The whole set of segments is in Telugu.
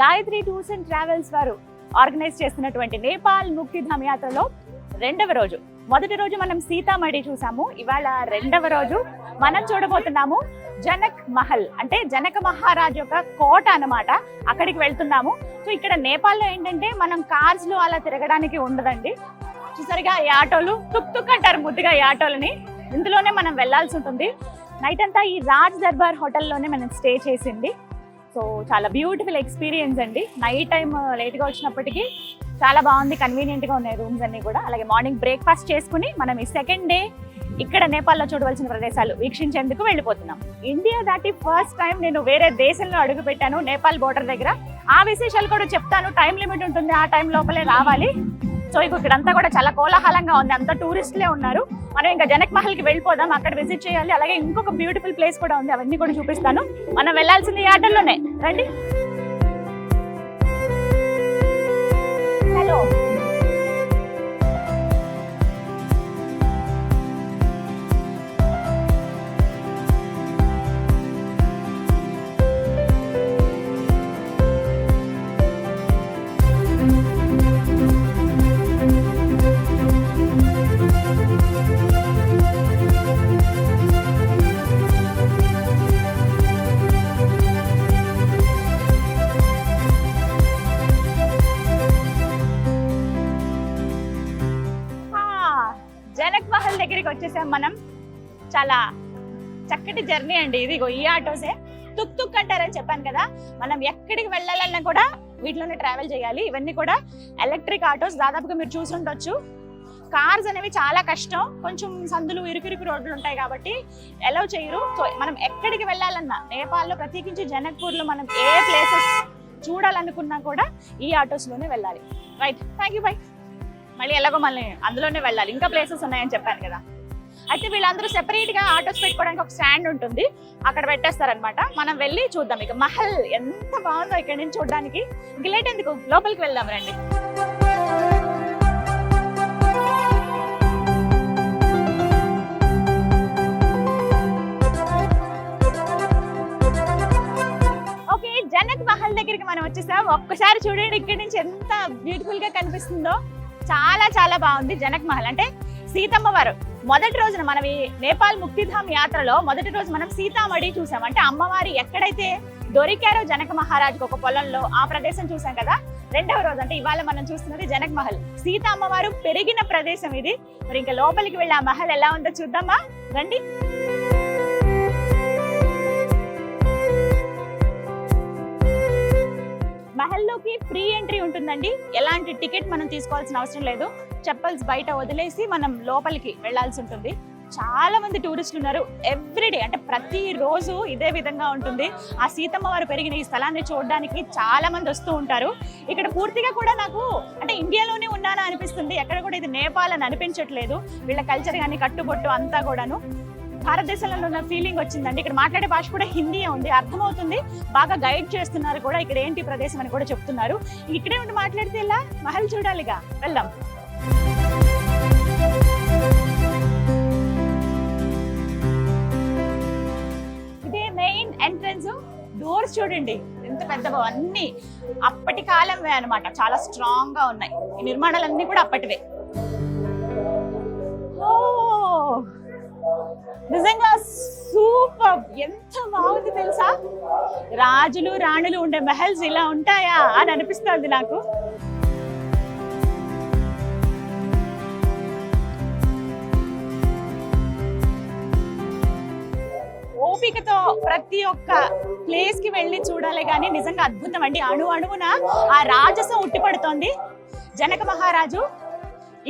గాయత్రి టూర్స్ అండ్ ట్రావెల్స్ వారు ఆర్గనైజ్ చేస్తున్నటువంటి నేపాల్ ముక్తిధామ్ యాత్రలో రెండవ రోజు. మొదటి రోజు మనం సీతామఢి చూసాము. ఇవాళ రెండవ రోజు మనం చూడబోతున్నాము జనక్ మహల్ అంటే జనక మహారాజ్ యొక్క కోట అన్నమాట. అక్కడికి వెళ్తున్నాము. సో ఇక్కడ నేపాల్లో ఏంటంటే మనం కార్స్లో అలా తిరగడానికి ఉండదండి. చూసారుగా ఈ ఆటోలు తుక్ తుక్ అంటారు ముద్దుగా ఈ ఆటోలని. ఇందులోనే మనం వెళ్ళాల్సి ఉంటుంది. నైట్ అంతా ఈ రాజ్ దర్బార్ హోటల్లోనే మనం స్టే చేసింది. సో చాలా బ్యూటిఫుల్ ఎక్స్పీరియన్స్ అండి. నైట్ టైం లేట్గా వచ్చినప్పటికీ చాలా బాగుంది కన్వీనియంట్గా ఉన్నాయి రూమ్స్ అన్నీ కూడా. అలాగే మార్నింగ్ బ్రేక్ఫాస్ట్ చేసుకుని మనం ఈ సెకండ్ డే ఇక్కడ నేపాల్లో చూడవలసిన ప్రదేశాలు వీక్షించేందుకు వెళ్ళిపోతున్నాం. ఇండియా దాటి ఫస్ట్ టైం నేను వేరే దేశంలో అడుగు పెట్టాను నేపాల్ బోర్డర్ దగ్గర. ఆ విశేషాలు కూడా చెప్తాను టైం లిమిట్ ఉంటుంది ఆ టైం లోపలే రావాలి. సో ఇక ఇక్కడంతా కూడా చాలా కోలాహలంగా ఉంది. అంతా టూరిస్టులే ఉన్నారు. మనం ఇంకా జనక్ మహల్కి వెళ్ళిపోదాం. అక్కడ విజిట్ చేయాలి. అలాగే ఇంకొక బ్యూటిఫుల్ ప్లేస్ కూడా ఉంది. అవన్నీ కూడా చూపిస్తాను. మనం వెళ్ళాల్సింది ఈ ఆటోలోనే రండి. హలో. జనక్ మహల్ దగ్గరికి వచ్చేసాం మనం. చాలా చక్కటి జర్నీ అండి ఇదిగో ఈ ఆటోసే. తుక్ తుక్ అంటారని చెప్పాను కదా. మనం ఎక్కడికి వెళ్ళాలన్నా కూడా వీటిలోనే ట్రావెల్ చేయాలి. ఇవన్నీ కూడా ఎలక్ట్రిక్ ఆటోస్ దాదాపుగా మీరు చూసుండొచ్చు. కార్స్ అనేవి చాలా కష్టం. కొంచెం సందులు ఇరుకిరుకు రోడ్లు ఉంటాయి కాబట్టి ఎలవ్ చేయరు. సో మనం ఎక్కడికి వెళ్ళాలన్నా నేపాల్లో ప్రత్యేకించి జనక్పూర్లో మనం ఏ ప్లేసెస్ చూడాలనుకున్నా కూడా ఈ ఆటోస్లోనే వెళ్ళాలి. రైట్ థ్యాంక్ యూ బై మళ్ళీ ఎలాగో మళ్ళీ అందులోనే వెళ్ళాలి. ఇంకా ప్లేసెస్ ఉన్నాయని చెప్పాను కదా. అయితే వీళ్ళందరూ సెపరేట్గా ఆటోస్ పెట్టుకోవడానికి ఒక స్టాండ్ ఉంటుంది. అక్కడ పెట్టేస్తారనమాట మనం వెళ్ళి చూద్దాం. ఇక మహల్ ఎంత బాగుందో ఇక్కడ నుంచి చూడడానికి. ఇంక లేట్ ఎందుకు? లోపలికి వెళ్దాం రండి. ఓకే జనక్ మహల్ దగ్గరికి మనం వచ్చేసాం. ఒక్కసారి చూడండి ఇక్కడ నుంచి ఎంత బ్యూటిఫుల్గా కనిపిస్తుందో. చాలా చాలా బాగుంది. జనక్ మహల్. అంటే సీతమ్మ వారు. మొదటి రోజున మనం ఈ నేపాల్ ముక్తిధామ్ యాత్రలో మొదటి రోజు మనం సీతామడి చూసాం. అంటే అమ్మవారి ఎక్కడైతే దొరికారో జనక మహారాజుకు ఒక పొలంలో ఆ ప్రదేశం చూసాం కదా? రెండవ రోజు అంటే ఇవాళ మనం చూస్తున్నది జనక్ మహల్. సీత అమ్మవారు పెరిగిన ప్రదేశం ఇది. మరి ఇంకా లోపలికి వెళ్ళి ఆ మహల్ ఎలా ఉందో చూద్దామా? రండి. మహల్లోకి ఫ్రీ ఎంట్రీ ఉంటుందండి. ఎలాంటి టికెట్ మనం తీసుకోవాల్సిన అవసరం లేదు. చెప్పల్స్ బయట వదిలేసి మనం లోపలికి వెళ్ళాల్సి ఉంటుంది. చాలా మంది టూరిస్టులు ఉన్నారు. ఎవ్రీడే అంటే ప్రతి రోజు ఇదే విధంగా ఉంటుంది. ఆ సీతమ్మ వారు పెరిగిన ఈ స్థలాన్ని చూడడానికి చాలా మంది వస్తూ ఉంటారు. ఇక్కడ పూర్తిగా కూడా నాకు అంటే ఇండియాలోనే ఉన్నానా అనిపిస్తుంది. ఎక్కడ కూడా ఇది నేపాల్ అని అనిపించట్లేదు. వీళ్ళ కల్చర్ కానీ కట్టుబొట్టు అంతా కూడాను. భారతదేశంలో ఉన్న ఫీలింగ్ వచ్చిందండి. ఇక్కడ మాట్లాడే భాష కూడా హిందీ ఉంది. అర్థమవుతుంది. బాగా గైడ్ చేస్తున్నారు కూడా ఇక్కడ ఏంటి ప్రదేశం అని కూడా చెప్తున్నారు. ఇక్కడే ఉండి మాట్లాడితే ఇలా మహల్ చూడాలిగా. వెళ్దాం. ఇదే మెయిన్ ఎంట్రన్స్ డోర్స్ చూడండి. ఎంత పెద్దవో అన్ని. అప్పటి కాలమే అన్నమాట. చాలా స్ట్రాంగ్గా ఉన్నాయి. ఈ నిర్మాణాలన్నీ కూడా అప్పటివే. ఓ నిజంగా సూపర్. ఎంత బాగుంది తెలుసా? రాజులు రాణులు ఉండే మహల్స్ ఇలా ఉంటాయా అని అనిపిస్తుంది నాకు. ఓపికతో ప్రతి ఒక్క ప్లేస్కి వెళ్ళి చూడాలి కానీ నిజంగా అద్భుతం అండి. అణు అణువున ఆ రాజసం ఉట్టిపడుతోంది. జనక మహారాజు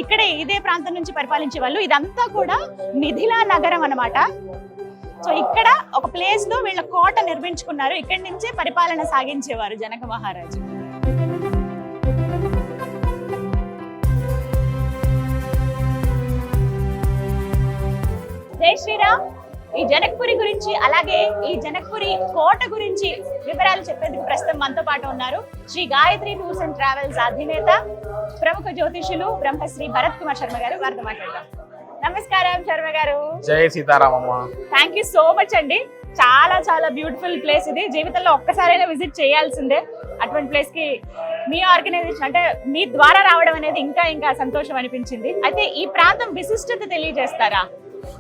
ఇక్కడే ఇదే ప్రాంతం నుంచి పరిపాలించే వాళ్ళు. ఇదంతా కూడా మిథిలా నగరం అన్నమాట. సో ఇక్కడ ఒక ప్లేస్లో వీళ్ళ కోట నిర్మించుకున్నారు. ఇక్కడి నుంచే పరిపాలన సాగించేవారు జనక మహారాజు. జై శ్రీరామ్. ఈ జనక్పురి గురించి అలాగే ఈ జనక్పురి కోట గురించి వివరాలు చెప్పేందుకు ప్రస్తుతం మనతో పాటు ఉన్నారు Shri Gayatri tours and travels అధినేత ప్రముఖ జ్యోతిషులు బ్రహ్మశ్రీ భరత్ కుమార్ శర్మ గారు వారితో మాట్లాడదాం. నమస్కారం శర్మ గారు. జై Sitaramamma. Thank you so much అండి. చాలా చాలా బ్యూటిఫుల్ ప్లేస్ ఇది. జీవితంలో ఒక్కసారైనా విజిట్ చేయాల్సిందే. అటువంటి ప్లేస్కి మీ ఆర్గనైజేషన్ అంటే మీ ద్వారా రావడం అనేది ఇంకా ఇంకా సంతోషం అనిపించింది. అయితే ఈ ప్రాంతం విశిష్టత తెలియజేస్తారా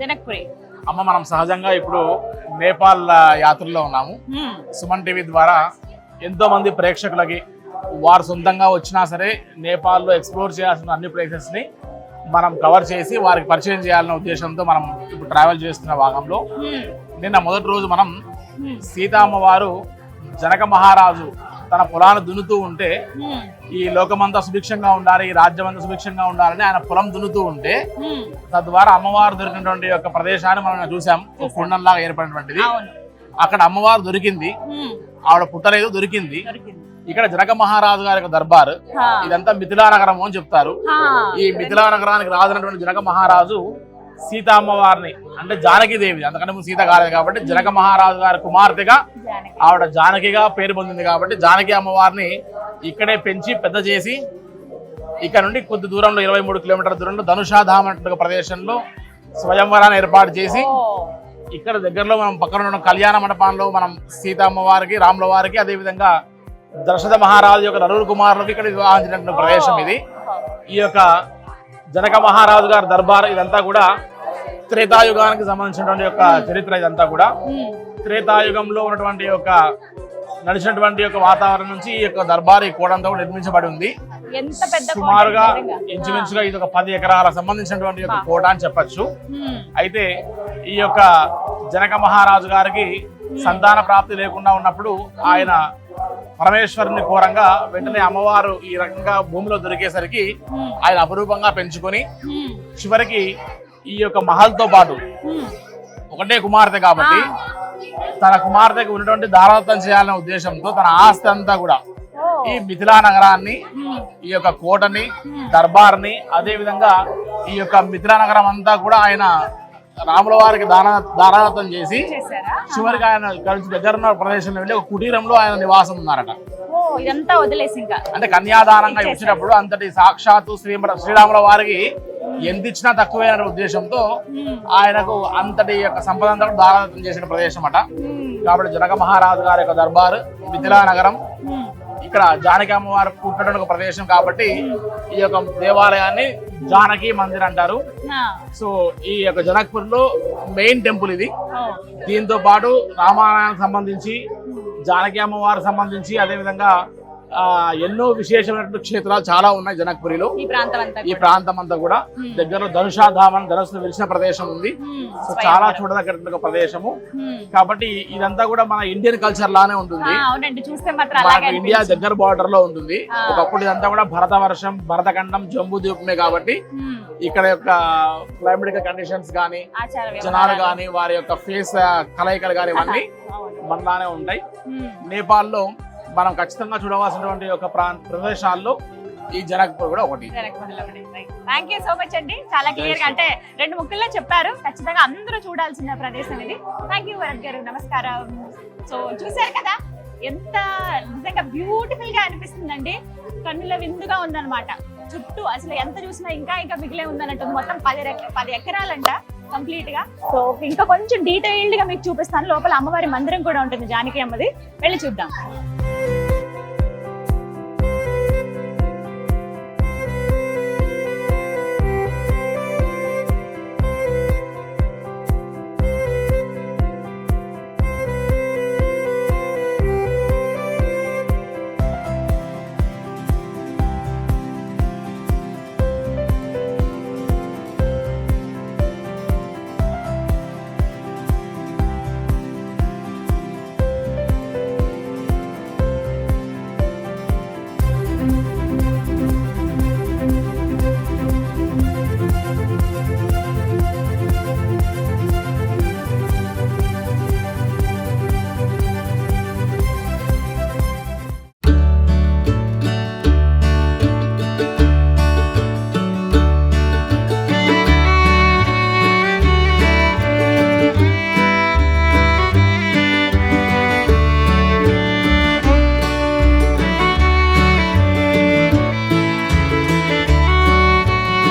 జనక్పురి? అమ్మ మనం సహజంగా ఇప్పుడు నేపాల్ యాత్రలో ఉన్నాము. సుమన్ టీవీ ద్వారా ఎంతో మంది ప్రేక్షకులకి వారు సొంతంగా వచ్చినా సరే నేపాల్లో ఎక్స్ప్లోర్ చేయాల్సిన అన్ని ప్లేసెస్ని మనం కవర్ చేసి వారికి పరిచయం చేయాలనే ఉద్దేశంతో మనం ఇప్పుడు ట్రావెల్ చేస్తున్న భాగంలో. నిన్న మొదటి రోజు మనం. సీతామ్మవారు జనక మహారాజు తన పొలాన్ని దున్నుతూ ఉంటే. ఈ లోకమంతా సుభిక్షంగా ఉండాలి ఈ రాజ్యం అంతా సుభిక్షంగా ఉండాలని ఆయన పొలం దున్నుతూ ఉంటే. తద్వారా అమ్మవారు దొరికినటువంటి యొక్క ప్రదేశాన్ని మనం చూసాం కుండంలాగా ఏర్పడినటువంటిది అక్కడ అమ్మవారు దొరికింది. ఆవిడ పుట్టలేదు దొరికింది ఇక్కడ జనక మహారాజు గారి యొక్క దర్బార్. ఇదంతా మిథిలా నగరం అని చెప్తారు. ఈ మిథిలా నగరానికి రాజునటువంటి జనక మహారాజు సీతా అమ్మవారిని అంటే జానకీదేవి అంతకంటే ముందు సీత కాలేదు కాబట్టి జనక మహారాజు గారి కుమార్తెగా. ఆవిడ జానకిగా పేరు పొందింది కాబట్టి జానకి అమ్మవారిని ఇక్కడే పెంచి పెద్ద చేసి ఇక్కడ నుండి కొద్ది దూరంలో ఇరవై మూడు కిలోమీటర్ల దూరంలో ధనుషాధామ్ అనే ప్రదేశంలో స్వయంవరాన్ని ఏర్పాటు చేసి. ఇక్కడ దగ్గరలో మనం పక్కన ఉన్న కళ్యాణ మండపంలో మనం సీతమ్మ వారికి రాముల వారికి అదేవిధంగా దశరథ మహారాజు యొక్క నలుగురు కుమారులకు ఇక్కడ వివాహం జరిగినటువంటి ప్రదేశం ఇది ఈ యొక్క జనక మహారాజు గారి దర్బార్ ఇదంతా కూడా త్రేతాయుగానికి సంబంధించినటువంటి యొక్క చరిత్ర ఇదంతా కూడా. త్రేతాయుగంలో ఉన్నటువంటి యొక్క నడిచినటువంటి యొక్క వాతావరణం నుంచి ఈ యొక్క దర్బార్ ఈ కోడంతా కూడా నిర్మించబడి ఉంది సుమారుగా. ఇంచుమించుగా ఇది ఒక పది ఎకరాల సంబంధించినటువంటి యొక్క కోట అని చెప్పొచ్చు. అయితే ఈ యొక్క జనక మహారాజు గారికి సంతాన ప్రాప్తి లేకుండా ఉన్నప్పుడు ఆయన పరమేశ్వరుని కోరంగా వెంటనే అమ్మవారు ఈ రకంగా భూమిలో దొరికేసరికి. ఆయన అపురూపంగా పెంచుకొని. చివరికి ఈ యొక్క మహల్తో పాటు. ఒకటే కుమార్తె కాబట్టి తన కుమార్తెకు ఉన్నటువంటి దారాదత్తం చేయాలనే ఉద్దేశంతో తన ఆస్తి అంతా కూడా. ఈ మిథిలా నగరాన్ని. ఈ యొక్క కోటని దర్బార్ని అదే విధంగా ఈ యొక్క మిథిలా నగరం అంతా కూడా ఆయన రాముల వారికి దాన దారాదత్తం చేసి చివరికి ఆయన కలిసి దగ్గర ప్రదేశంలో వెళ్ళి ఒక కుటీరంలో ఆయన నివాసం ఉన్నారట ఇదంతా వదిలేసి ఇంకా అంటే కన్యాదానంగా ఇచ్చినప్పుడు అంతటి సాక్షాత్తు శ్రీ శ్రీరాముల వారికి ఎంత ఇచ్చినా తక్కువైన ఉద్దేశంతో. ఆయనకు అంతటి యొక్క సంపద అంతా దారాదత్తం చేసిన ప్రదేశం అట. కాబట్టి జనక మహారాజు గారి యొక్క దర్బారు మిథిలా నగరం. ఇక్కడ జానకి అమ్మవారు పుట్టినటువంటి ఒక ప్రదేశం కాబట్టి ఈ యొక్క దేవాలయాన్ని జానకి మందిర్ అంటారు. సో ఈ యొక్క జనక్పూర్లో మెయిన్ టెంపుల్ ఇది. దీంతో పాటు రామాయణానికి సంబంధించి జానకి అమ్మవారికి సంబంధించి అదేవిధంగా ఎన్నో విశేషమైనటువంటి క్షేత్రాలు చాలా ఉన్నాయి జనక్పురిలో ఈ ప్రాంతం అంతా ఈ కూడా. దగ్గరలో ధనుషాధామం ధనుసును వెలిసిన ప్రదేశం ఉంది. సో చాలా. చూడదగ్గర ఒక ప్రదేశము. కాబట్టి ఇదంతా కూడా మన ఇండియన్ కల్చర్ లానే ఉంటుంది ఇండియా. దగ్గర బార్డర్లో ఉంటుంది. ఒకప్పుడు ఇదంతా కూడా భరత వర్షం భరతఖండం జంబూ ద్వీపమే కాబట్టి. ఇక్కడ యొక్క క్లైమేటిక్ కండిషన్స్ కానీ జనాలు. కానీ వారి యొక్క ఫేస్ కలయికలు కానీ ఇవన్నీ. మనలానే ఉంటాయి. నేపాల్లో మనం ఖచ్చితంగా చూడవలసినటువంటి ఒక ప్రాంత ప్రదేశాల్లో ఈ జనక్పూర్ కూడా ఒకటి. థ్యాంక్ యూ సో మచ్ అండి. చాలా క్లియర్గా అంటే రెండు ముక్కల్లో చెప్పారు. ఖచ్చితంగా అందరూ చూడాల్సిన ప్రదేశం ఇది. థ్యాంక్ యూ వరద్ గారు. నమస్కారం. సో చూశారు కదా? ఎంత నిజంగా బ్యూటిఫుల్గా అనిపిస్తుందండి. కన్నుల విందుగా ఉందన్నమాట. చుట్టూ అసలు ఎంత చూసినా ఇంకా ఇంకా మిగిలే ఉందన్నట్టుంది. మొత్తం పది పది ఎకరాలంట కంప్లీట్గా. సో ఇంకా కొంచెం డీటెయిల్డ్గా మీకు చూపిస్తాను. లోపల అమ్మవారి మందిరం కూడా ఉంటుంది. జానకి అమ్మది. వెళ్ళి చూద్దాం.